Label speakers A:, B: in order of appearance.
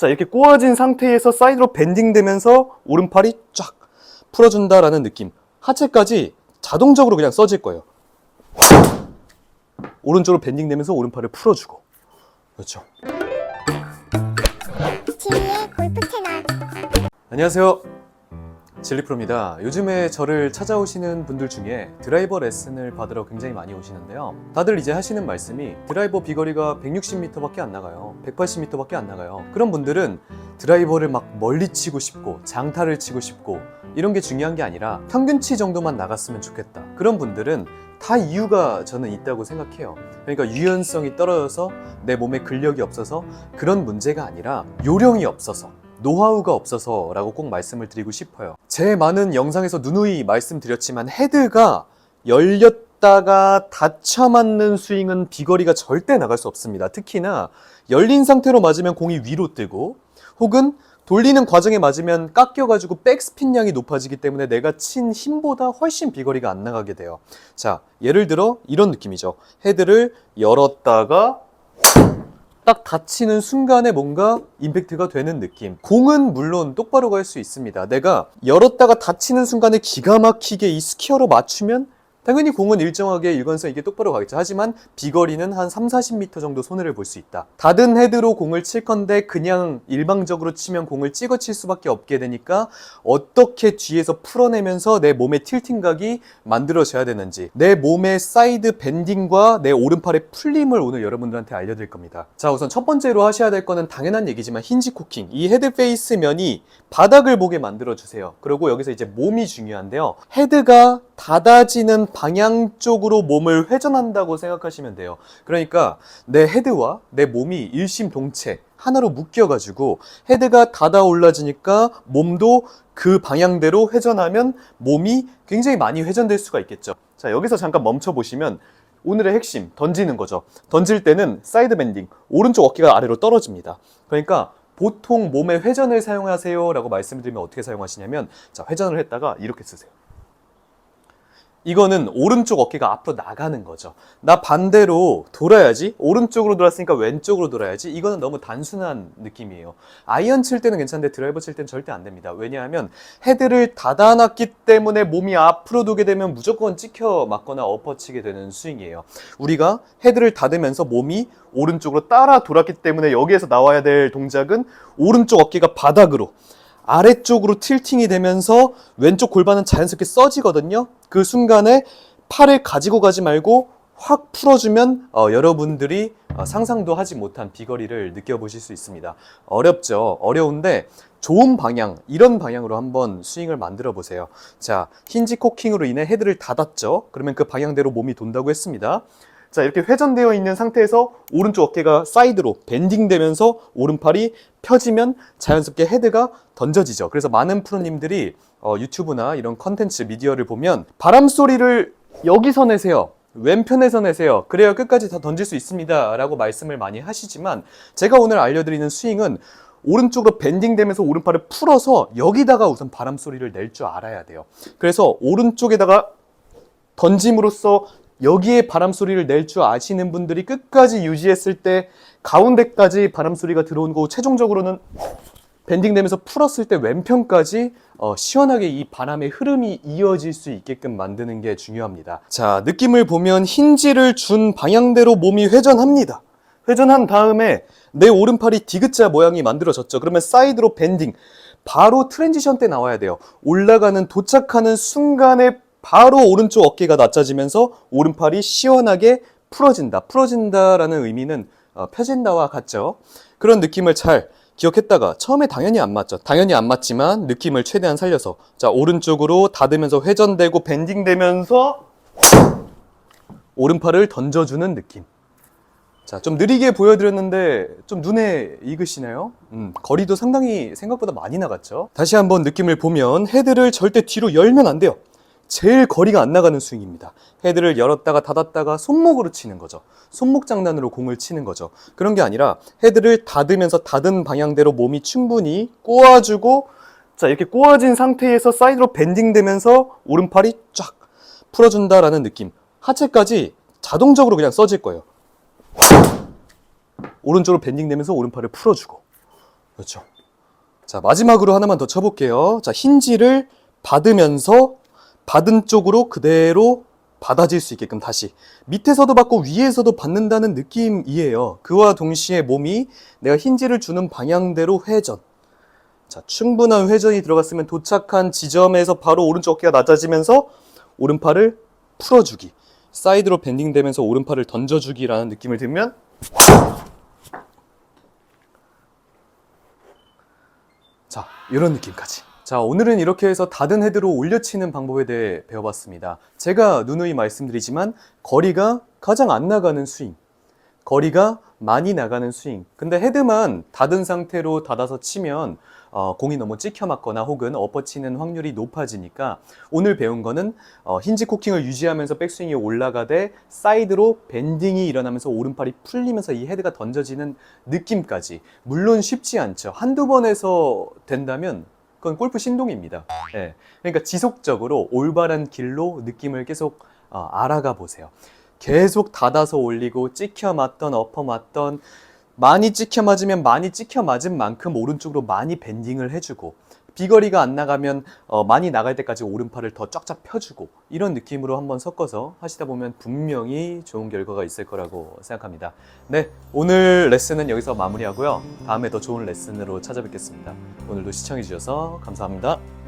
A: 자, 이렇게 꼬아진 상태에서 사이드로 밴딩되면서 오른팔이 쫙 풀어준다라는 느낌. 하체까지 자동적으로 그냥 써질 거예요. 오른쪽으로 밴딩되면서 오른팔을 풀어주고. 그렇죠. 안녕하세요. 진리프로입니다. 요즘에 저를 찾아오시는 분들 중에 드라이버 레슨을 받으러 굉장히 많이 오시는데요. 다들 이제 하시는 말씀이 드라이버 비거리가 160m밖에 안 나가요. 180m밖에 안 나가요. 그런 분들은 드라이버를 막 멀리 치고 싶고 장타를 치고 싶고 이런 게 중요한 게 아니라 평균치 정도만 나갔으면 좋겠다. 그런 분들은 다 이유가 저는 있다고 생각해요. 그러니까 유연성이 떨어져서 내 몸에 근력이 없어서 그런 문제가 아니라 요령이 없어서 노하우가 없어서 라고 꼭 말씀을 드리고 싶어요. 제 많은 영상에서 누누이 말씀드렸지만 헤드가 열렸다가 닫혀 맞는 스윙은 비거리가 절대 나갈 수 없습니다. 특히나 열린 상태로 맞으면 공이 위로 뜨고 혹은 돌리는 과정에 맞으면 깎여가지고 백스핀량이 높아지기 때문에 내가 친 힘보다 훨씬 비거리가 안 나가게 돼요. 자, 예를 들어 이런 느낌이죠. 헤드를 열었다가 딱 닫히는 순간에 뭔가 임팩트가 되는 느낌. 공은 물론 똑바로 갈 수 있습니다. 내가 열었다가 닫히는 순간에 기가 막히게 이 스퀘어로 맞추면 당연히 공은 일정하게 일관성 있게 똑바로 가겠죠. 하지만 비거리는 한 3, 40m 정도 손해를 볼 수 있다. 닫은 헤드로 공을 칠 건데 그냥 일방적으로 치면 공을 찍어 칠 수밖에 없게 되니까 어떻게 뒤에서 풀어내면서 내 몸의 틸팅각이 만들어져야 되는지 내 몸의 사이드 밴딩과 내 오른팔의 풀림을 오늘 여러분들한테 알려드릴 겁니다. 자 우선 첫 번째로 하셔야 될 거는 당연한 얘기지만 힌지 코킹 이 헤드 페이스 면이 바닥을 보게 만들어 주세요. 그리고 여기서 이제 몸이 중요한데요. 헤드가 닫아지는 방향 쪽으로 몸을 회전한다고 생각하시면 돼요. 그러니까 내 헤드와 내 몸이 일심동체 하나로 묶여가지고 헤드가 닫아 올라지니까 몸도 그 방향대로 회전하면 몸이 굉장히 많이 회전될 수가 있겠죠. 자, 여기서 잠깐 멈춰 보시면 오늘의 핵심 던지는 거죠. 던질 때는 사이드 밴딩 오른쪽 어깨가 아래로 떨어집니다. 그러니까 보통 몸의 회전을 사용하세요라고 말씀드리면 어떻게 사용하시냐면 자, 회전을 했다가 이렇게 쓰세요. 이거는 오른쪽 어깨가 앞으로 나가는 거죠. 나 반대로 돌아야지. 오른쪽으로 돌았으니까 왼쪽으로 돌아야지. 이거는 너무 단순한 느낌이에요. 아이언 칠 때는 괜찮은데 드라이버 칠 때는 절대 안 됩니다. 왜냐하면 헤드를 닫아놨기 때문에 몸이 앞으로 두게 되면 무조건 찍혀 맞거나 엎어치게 되는 스윙이에요. 우리가 헤드를 닫으면서 몸이 오른쪽으로 따라 돌았기 때문에 여기에서 나와야 될 동작은 오른쪽 어깨가 바닥으로 아래쪽으로 틸팅이 되면서 왼쪽 골반은 자연스럽게 써지거든요. 그 순간에 팔을 가지고 가지 말고 확 풀어주면 어, 여러분들이 어, 상상도 하지 못한 비거리를 느껴보실 수 있습니다. 어렵죠. 어려운데 좋은 방향, 이런 방향으로 한번 스윙을 만들어 보세요. 자, 힌지 코킹으로 인해 헤드를 닫았죠. 그러면 그 방향대로 몸이 돈다고 했습니다. 자, 이렇게 회전되어 있는 상태에서 오른쪽 어깨가 사이드로 밴딩되면서 오른팔이 펴지면 자연스럽게 헤드가 던져지죠. 그래서 많은 프로님들이 어, 유튜브나 이런 컨텐츠 미디어를 보면 바람 소리를 여기서 내세요. 왼편에서 내세요. 그래야 끝까지 다 던질 수 있습니다. 라고 말씀을 많이 하시지만 제가 오늘 알려드리는 스윙은 오른쪽으로 밴딩되면서 오른팔을 풀어서 여기다가 우선 바람 소리를 낼 줄 알아야 돼요. 그래서 오른쪽에다가 던짐으로써 여기에 바람 소리를 낼 줄 아시는 분들이 끝까지 유지했을 때 가운데까지 바람 소리가 들어오는 거고 최종적으로는 밴딩되면서 풀었을 때 왼편까지 어, 시원하게 이 바람의 흐름이 이어질 수 있게끔 만드는 게 중요합니다. 자, 느낌을 보면 힌지를 준 방향대로 몸이 회전합니다. 회전한 다음에 내 오른팔이 디귿자 모양이 만들어졌죠. 그러면 사이드로 밴딩. 바로 트랜지션 때 나와야 돼요. 올라가는 도착하는 순간에 바로 오른쪽 어깨가 낮아지면서 오른팔이 시원하게 풀어진다. 풀어진다라는 의미는 어, 펴진다와 같죠. 그런 느낌을 잘 기억했다가 처음에 당연히 안 맞죠. 당연히 안 맞지만 느낌을 최대한 살려서 자 오른쪽으로 닫으면서 회전되고 밴딩되면서 오른팔을 던져주는 느낌. 자, 좀 느리게 보여드렸는데 좀 눈에 익으시나요? 음, 거리도 상당히 생각보다 많이 나갔죠. 다시 한번 느낌을 보면 헤드를 절대 뒤로 열면 안 돼요. 제일 거리가 안 나가는 스윙입니다. 헤드를 열었다가 닫았다가 손목으로 치는 거죠. 손목 장난으로 공을 치는 거죠. 그런 게 아니라 헤드를 닫으면서 닫은 방향대로 몸이 충분히 꼬아주고 자 이렇게 꼬아진 상태에서 사이드로 밴딩되면서 오른팔이 쫙 풀어준다라는 느낌. 하체까지 자동적으로 그냥 써질 거예요. 오른쪽으로 밴딩되면서 오른팔을 풀어주고 그렇죠. 자, 마지막으로 하나만 더 쳐볼게요. 자, 힌지를 받으면서 받은 쪽으로 그대로 받아질 수 있게끔 다시 밑에서도 받고 위에서도 받는다는 느낌이에요. 그와 동시에 몸이 내가 힌지를 주는 방향대로 회전. 자, 충분한 회전이 들어갔으면 도착한 지점에서 바로 오른쪽 어깨가 낮아지면서 오른팔을 풀어주기. 사이드로 밴딩되면서 오른팔을 던져주기라는 느낌을 들면 자, 이런 느낌까지. 자, 오늘은 이렇게 해서 닫은 헤드로 올려치는 방법에 대해 배워봤습니다. 제가 누누이 말씀드리지만 거리가 가장 안 나가는 스윙. 거리가 많이 나가는 스윙. 근데 헤드만 닫은 상태로 닫아서 치면 어, 공이 너무 찍혀 맞거나 혹은 엎어치는 확률이 높아지니까 오늘 배운 거는 어, 힌지 코킹을 유지하면서 백스윙이 올라가되 사이드로 밴딩이 일어나면서 오른팔이 풀리면서 이 헤드가 던져지는 느낌까지 물론 쉽지 않죠. 한두 번에서 된다면 그건 골프 신동입니다. 예. 그러니까 지속적으로 올바른 길로 느낌을 계속 어, 알아가 보세요. 계속 닫아서 올리고 찍혀 맞던 엎어 맞던 많이 찍혀 맞으면 많이 찍혀 맞은 만큼 오른쪽으로 많이 밴딩을 해주고 비거리가 안 나가면 어, 많이 나갈 때까지 오른팔을 더 쫙쫙 펴주고 이런 느낌으로 한번 섞어서 하시다 보면 분명히 좋은 결과가 있을 거라고 생각합니다. 네, 오늘 레슨은 여기서 마무리하고요. 다음에 더 좋은 레슨으로 찾아뵙겠습니다. 오늘도 시청해 주셔서 감사합니다.